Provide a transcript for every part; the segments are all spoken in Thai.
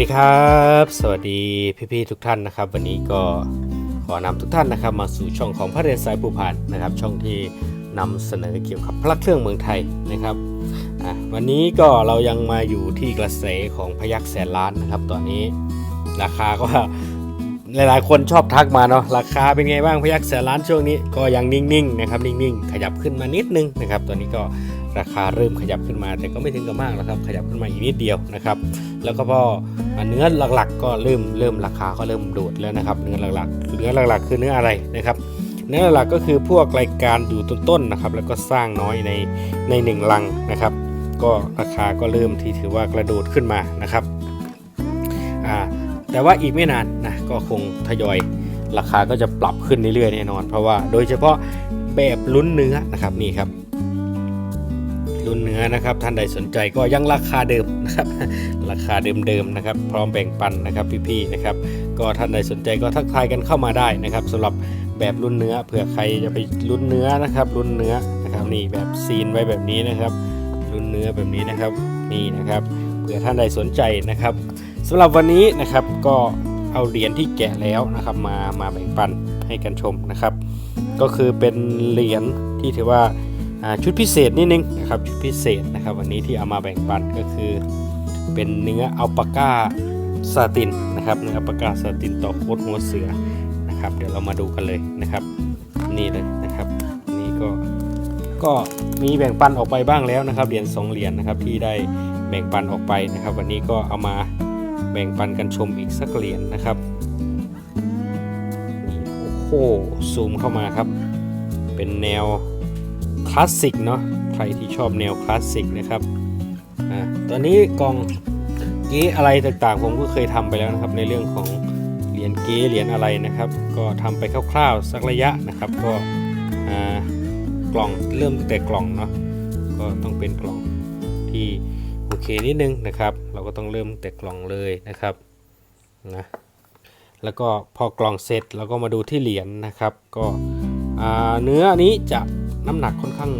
วัสดีครับ สวัสดีพี่ๆทุกท่านนะครับ วันนี้ก็ขอนำทุกท่านนะครับ มาสู่ช่องของพระเรียนสายภูพานนะครับ ช่องที่นำเสนอเกี่ยวกับพระเครื่องเมืองไทยนะครับวันนี้ก็เรายังมาอยู่ที่กระแสของพยักแสนล้านนะครับ ตอนนี้ราคาก็หลายๆ คนชอบทักมาเนาะราคาเป็นไงบ้างพยักแสนล้านช่วงนี้ก็ยังนิ่งๆนะครับนิ่งๆ ขยับขึ้นมานิดนึงนะครับ ตอนนี้ก็ ราคาเริ่มขยับขึ้นมา แต่ก็ไม่ถึงกับมากแล้วครับ ขยับขึ้นมาอีกนิดเดียวนะครับ แล้วก็พอเนื้อหลักๆ ก็เริ่มเริ่มราคาก็เริ่มโดดแล้วนะครับ เนื้อหลักๆเนื้อหลักๆ คือเนื้ออะไรนะครับ เนื้อหลักๆก็คือพวกรายการอยู่ต้นๆนะครับ แล้วก็สร้างน้อยในในหนึ่งลังนะครับ ก็ราคาก็เริ่มที่ถือว่ากระโดดขึ้นมานะครับอ่าแต่ว่าอีกไม่นานนะก็คงทยอยราคาก็จะปรับขึ้นเรื่อยๆแน่นอน เพราะว่าโดยเฉพาะแบบลุ้นเนื้อนะครับนี่ครับ รุ่นเนื้อนะครับ ท่านใดสนใจก็ยังราคาเดิมนะครับ ราคาเดิมๆนะครับ พร้อมแบ่งปันนะครับพี่ๆนะครับ ก็ท่านใดสนใจก็ทักทายกันเข้ามาได้นะครับสำหรับแบบรุ่นเนื้อเผื่อใครจะไปรุ่นเนื้อนะครับ รุ่นเนื้อนะครับนี่แบบซีนไว้แบบนี้นะครับ รุ่นเนื้อแบบนี้นะครับนี่นะครับเผื่อท่านใดสนใจนะครับสำหรับวันนี้นะครับก็เอาเหรียญที่แกะแล้วนะครับมามาแบ่งปันให้กันชมนะครับ ก็คือเป็นเหรียญที่ถือว่า ชุดพิเศษนิดนึงนะครับชุดพิเศษนะครับ วันนี้ที่เอามาแบ่งปันก็คือ เป็นเนื้ออัลปาก้าซาตินนะครับเนื้ออัลปาก้าซาตินต่อโคตหัวเสือนะครับ เดี๋ยวเรามาดูกันเลยนะครับ นี่เลยนะครับ นี่ก็ก็มีแบ่งปันออกไปบ้างแล้วนะครับเหรียญสองเหรียญนะครับที่ได้แบ่งปันออกไปนะครับ วันนี้ก็เอามาแบ่งปันกันชมอีกสักเหรียญนะครับนี่โอ้โหซูมเข้ามาครับ เป็นแนว คลาสสิกเนาะใครที่ชอบแนวคลาสสิกนะครับอ่าตอนนี้กล่องเก๊อะไรต่างๆ ผมก็เคยทำไปแล้วนะครับในเรื่องของเหรียญเก๊เหรียญอะไรนะครับ ก็ทำไปคร่าวๆสักระยะนะครับก็กล่องเริ่มแต่กล่องเนาะก็ต้องเป็นกล่องที่โอเคนิดนึงนะครับ เราก็ต้องเริ่มแต่กล่องเลยนะครับนะแล้วก็พอกล่องเสร็จเราก็มาดูที่เหรียญนะครับ ก็เนื้อนี้จะ น้ำหนักค่อนข้าง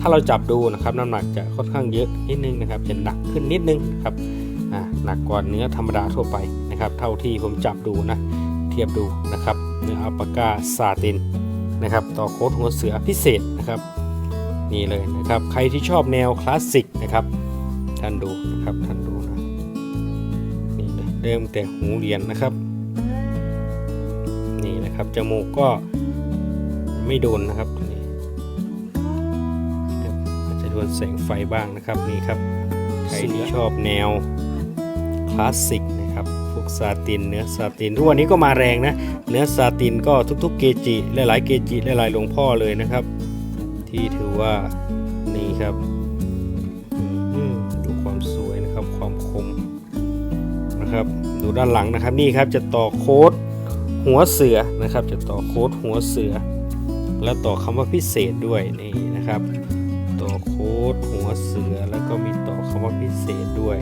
ถ้าเราจับดูนะครับน้ำหนักจะค่อนข้างเยอะนิดนึงนะครับจะหนักขึ้นนิดนึงครับหนักกว่าเนื้อธรรมดาทั่วไปนะครับ เท่าที่ผมจับดูนะเทียบดูนะครับเนื้ออัลปาก้าซาตินนะครับต่อโค้ดหัวเสือพิเศษนะครับนี่เลยนะครับใครที่ชอบแนวคลาสสิกนะครับท่านดูนะครับท่านดูนะนี่เลยเริ่มแต่หูเหรียญนะครับนี่นะครับจมูกก็ไม่โดนนะครับ โดนแสงไฟบ้างนะครับนี่ครับใครที่ชอบแนวคลาสสิกนะครับพวกซาตินเนื้อซาตินทุกวันนี้ก็มาแรงนะ เนื้อซาตินก็ทุกๆเกจิหลายๆเกจิหลายๆหลวงพ่อเลยนะครับ ที่ถือว่านี่ครับดูความสวยนะครับความคมนะครับ ดูด้านหลังนะครับนี่ครับจะต่อโค้ดหัวเสือนะครับ จะต่อโค้ดหัวเสือ แล้วต่อคำว่าพิเศษด้วยนี่นะครับ ต่อโค้ดหัวเสือแล้วก็มีต่อคำว่าพิเศษด้วย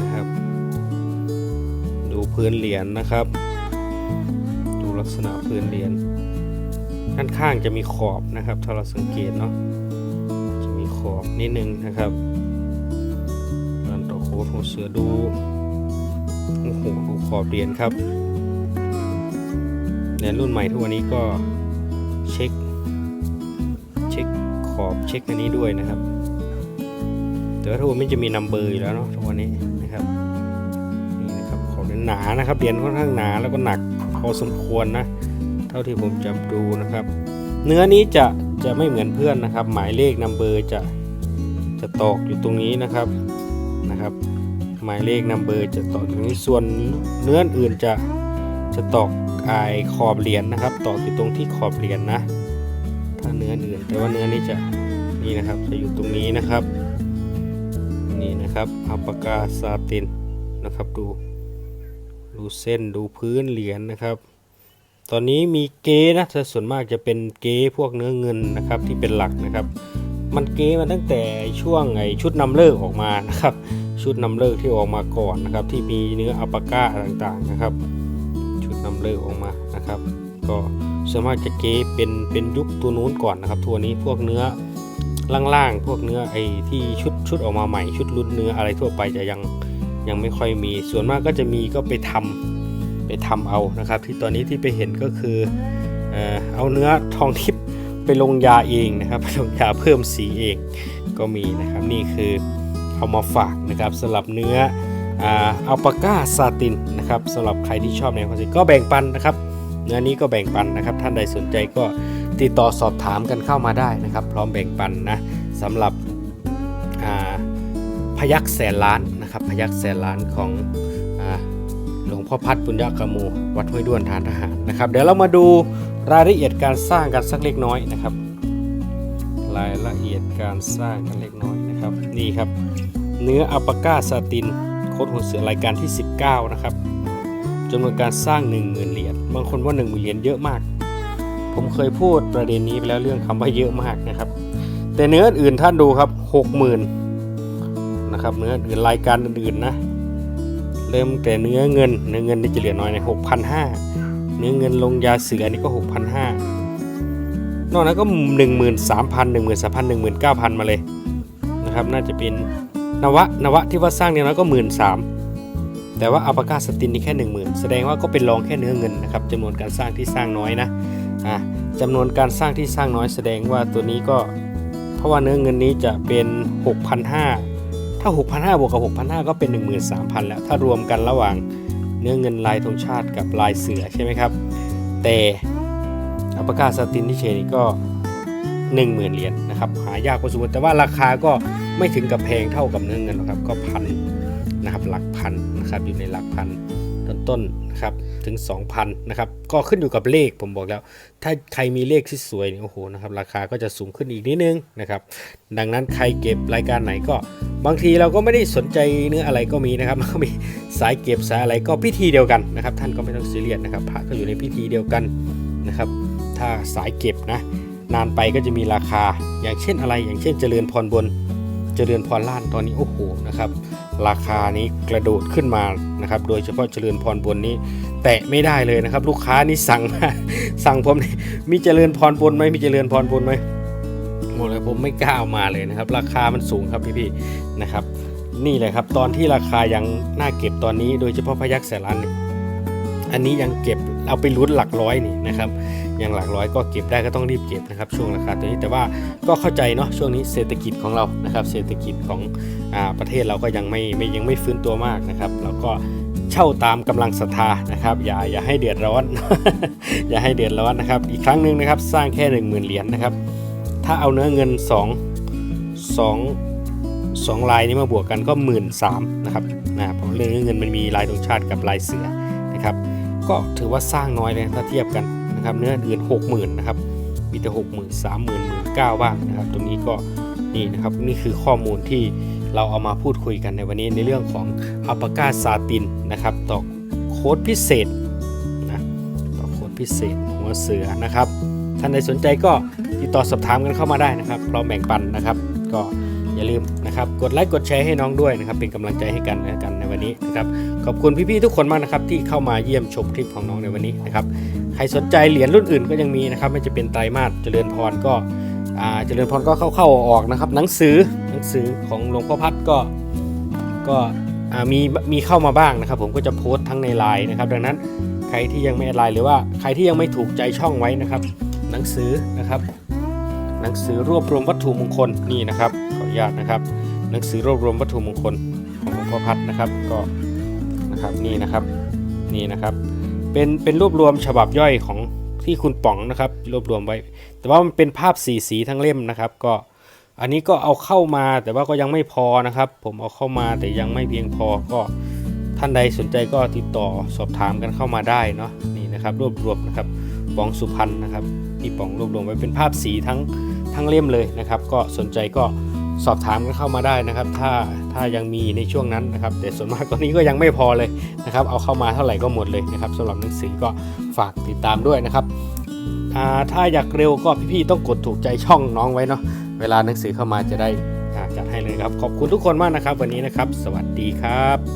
นะครับ ดูพื้นเหรียญนะครับ ดูลักษณะพื้นเหรียญด้านข้างจะมีขอบนะครับ ถ้าเราสังเกตเนาะจะมีขอบนิดนึงนะครับการต่อโค้ดหัวเสือดูโอ้โหดูขอบเหรียญครับเหรียญรุ่นใหม่ทุกวันนี้ก็เช็คเช็ค ขอบเช็คอันนี้ด้วยนะครับ แต่ว่าทุกวันนี้จะมีนัมเบอร์อยู่แล้วเนาะทุกวันนี้นะครับนี่นะครับขอบหนานะครับเหรียญค่อนข้างหนาแล้วก็หนักพอสมควรนะเท่าที่ผมจับดูนะครับ เนื้อนี้จะจะไม่เหมือนเพื่อนนะครับ หมายเลขนัมเบอร์จะจะตอกอยู่ตรงนี้นะครับนะครับ หมายเลขนัมเบอร์จะตอกตรงนี้ส่วนเนื้ออื่นจะจะตอกไอขอบเหรียญนะครับ ตอกอยู่ตรงที่ขอบเหรียญนะถ้าเนื้ ออื่น แต่ว่าเนื้อนี้จะนี่นะครับจะอยู่ตรงนี้นะครับ นี่นะครับอัปากาซาตินนะครับดูดูเส้นดูพื้นเหรียญนะครับ ตอนนี้มีเก๊นะแต่ส่วนมากจะเป็นเก๊พวกเนื้อเงินนะครับที่เป็นหลักนะครับ มันเก๊มาตั้งแต่ช่วงไอชุดนำเลิกออกมานะครับ ชุดนำเลิกที่ออกมาก่อนนะครับ ที่มีเนื้ออัปากาต่างๆนะครับ ชุดนำเลิกออกมานะครับ ก็ ส่วนมากจะเกเป็นเป็นยุคตัวนู้นก่อนนะครับ ทัวร์นี้พวกเนื้อล่างๆ พวกเนื้อไอ้ที่ชุดชุดออกมาใหม่ ชุดรุ่นเนื้ออะไรทั่วไปจะยังยังไม่ค่อยมี ส่วนมากก็จะมีก็ไปทำไปทำเอานะครับ ที่ตอนนี้ที่ไปเห็นก็คือเออเอาเนื้อทองทิพย์ไปลงยาเองนะครับไปลงยาเพิ่มสีเองก็มีนะครับนี่คือเอามาฝากนะครับสำหรับเนื้ออัลปาก้าซาตินนะครับสำหรับใครที่ชอบในคอนเซ็ปต์ก็แบ่งปันนะครับ เนื้อนี้ก็แบ่งปันนะครับ ท่านใดสนใจก็ติดต่อสอบถามกันเข้ามาได้นะครับ พร้อมแบ่งปันนะสำหรับพยักแสนล้านนะครับ พยักแสนล้านของอหลวงพ่อพัดปุญญกโมวัดห้วยด้วนทานทหารนะครับ เดี๋ยวเรามาดูรายละเอียดการสร้างกันสักเล็กน้อยนะครับ รายละเอียดการสร้างกันเล็กน้อยนะครับนี่ครับ เนื้ออัลปาก้าซาตินโคตรหัวเสือรายการที่ 19 นะครับ จำนวนการสร้าง 10,000 เหรียญบางคนว่า 1 0,000 เหรียญเยอะมาก ผมเคยพูดประเด็นนี้ไปแล้วเรื่องคำว่าเยอะมากนะครับ แต่เนื้ออื่นท่านดูครับ 60,000นะครับเนื้ออื่นรายการอื่นๆนะเริ่มแต่เนื้อเงินเนื้อเงินนี่จะเหลือน้อยใน6,500เนื้อเงินลงยาเสือนี่ก็ 6,500นอกนั้นก็ 13,000 13,000 19,000 มาเลยนะครับน่าจะเป็นนวะนวะที่ว่าสร้างเนี่ยน้อยก็ 13,000 แต่ว่าอัลปาก้าสตินนี่แค่ 10,000 แสดงว่าก็เป็นรองแค่เนื้อเงินนะครับจำนวนการสร้างที่สร้างน้อยนะอะจำนวนการสร้างที่สร้างน้อยแสดงว่าตัวนี้ก็ เพราะว่าเนื้อเงินนี้จะเป็น 6,500 ถ้า 6,500 บวกกับ 6,500 ก็เป็น 13,000 แล้ว ถ้ารวมกันระหว่างเนื้อเงินลายธงชาติกับลายเสือใช่ไหมครับ แต่อัลปาก้าสตินที่เชนี่ก็ 10,000 เหรียญนะครับหายากพอสมควรแต่ว่าราคาก็ไม่ถึงกับแพงเท่ากับเนื้อเงินหรอกครับก็พัน นะครับหลักพันนะครับอยู่ในหลักพันต้นๆนะครับถึง 2,000นะครับก็ขึ้นอยู่กับเลขผมบอกแล้ว ถ้าใครมีเลขที่สวยเนี่ยโอ้โหนะครับราคาก็จะสูงขึ้นอีกนิดนึงนะครับดังนั้นใครเก็บรายการไหนก็ บางทีเราก็ไม่ได้สนใจเนื้ออะไรก็มีนะครับมันก็มีสายเก็บสายอะไรก็พิธีเดียวกันนะครับท่านก็ไม่ต้องซีเรียสนะครับพระก็อยู่ในพิธีเดียวกันนะครับถ้าสายเก็บนะนานไปก็จะมีราคาอย่างเช่นอะไรอย่างเช่นเจริญพรบน เจริญพรล่านตอนนี้โอ้โหนะครับ ราคานี้กระโดดขึ้นมานะครับ โดยเฉพาะเจริญพรบนนี้ แตะไม่ได้เลยนะครับ ลูกค้านี่สั่งมาสั่งผมมีเจริญพรบนไหมมีเจริญพรบนไหมหมดเลยผมไม่กล้าเอามาเลยนะครับ ราคามันสูงครับพี่ๆนะครับ นี่แหละครับ ตอนที่ราคายังน่าเก็บตอนนี้ โดยเฉพาะพยักแสนล้านนี่ อันนี้ยังเก็บเอาไปลุ้นหลักร้อยนี่นะครับยังหลักร้อยก็เก็บได้ก็ต้องรีบเก็บนะครับช่วงราคาตัวนี้แต่ว่าก็เข้าใจเนาะช่วงนี้เศรษฐกิจของเรานะครับเศรษฐกิจของอประเทศเราก็ยังไม่ไม่ยังไม่ฟื้นตัวมากนะครับเราก็เช่าตามกำลังศรัทธานะครับอย่าอย่าให้เดือดร้อน อย่าให้เดือดร้อนนะครับอีกครั้งหนึ่งนะครับสร้างแค่1 0,000เหรียญนะครับถ้าเอาเนื้อเงิน 2 2 2ลายนี้มาบวกกันก็1 3ื่นนะครับนะเพราะเรื่องเนื้อเงินมันมีลายธงชาติกับลายเสือนะครับ ก็ถือว่าสร้างน้อยเลยถ้าเทียบกันนะครับเนื้ออื่น60,000นะครับมีแต่60,000 30,000 1 9 0บ้างนะครับตรงนี้ก็นี่นะครับนี่คือข้อมูลที่เราเอามาพูดคุยกันในวันนี้ในเรื่องของอัลปาก้าซาตินนะครับต่อโค้ดพิเศษนะต่อโค้ดพิเศษหัวเสือนะครับท่านใดสนใจก็ติดต่อสอบถามกันเข้ามาได้นะครับพร้อมแบ่งปันนะครับ ก็อย่าลืมนะครับกดไลค์กดแชร์ให้น้องด้วยนะครับเป็นกำลังใจให้กันและกัน นี้นะครับขอบคุณพี่ๆทุกคนมากนะครับที่เข้ามาเยี่ยมชมคลิปของน้องในวันนี้นะครับใครสนใจเหรียญรุ่นอื่นก็ยังมีนะครับไม่จะเป็นไตรมาสเจริญพรก็เจริญพรก็เข้าๆออกนะครับ หนังสือหนังสือของหลวงพ่อพัดก็ก็มีมีเข้ามาบ้างนะครับ ผมก็จะโพสต์ทั้งในไลน์นะครับ ดังนั้นใครที่ยังไม่ไลน์หรือว่าใครที่ยังไม่ถูกใจช่องไว้นะครับ หนังสือนะครับ หนังสือรวบรวมวัตถุมงคลนี่นะครับขออนุญาตนะครับ หนังสือรวบรวมวัตถุมงคล พ่อพัดนะครับก็นะครับนี่นะครับนี่นะครับเป็นเป็นรวบรวมฉบับย่อยของที่คุณป๋องนะครับรวบรวมไว้ แต่ว่ามันเป็นภาพสีสีทั้งเล่มนะครับ ก็อันนี้ก็เอาเข้ามาแต่ว่าก็ยังไม่พอนะครับ ผมเอาเข้ามาแต่ยังไม่เพียงพอก็ท่านใดสนใจก็ติดต่อสอบถามกันเข้ามาได้เนาะนี่นะครับรวบรวมนะครับป๋องสุพรรณนะครับที่ป๋องรวบรวมไว้เป็นภาพสีทั้งทั้งเล่มเลยนะครับ ก็สนใจก็ สอบถามกันเข้ามาได้นะครับ ถ้าถ้ายังมีในช่วงนั้นนะครับ แต่ส่วนมากตอนนี้ก็ยังไม่พอเลยนะครับ เอาเข้ามาเท่าไหร่ก็หมดเลยนะครับสำหรับหนังสือก็ฝากติดตามด้วยนะครับถ้าอยากเร็วก็พี่ๆต้องกดถูกใจช่องน้องไว้เนาะเวลาหนังสือเข้ามาจะได้อาจัดให้เลยครับ ขอบคุณทุกคนมากนะครับ วันนี้นะครับ สวัสดีครับ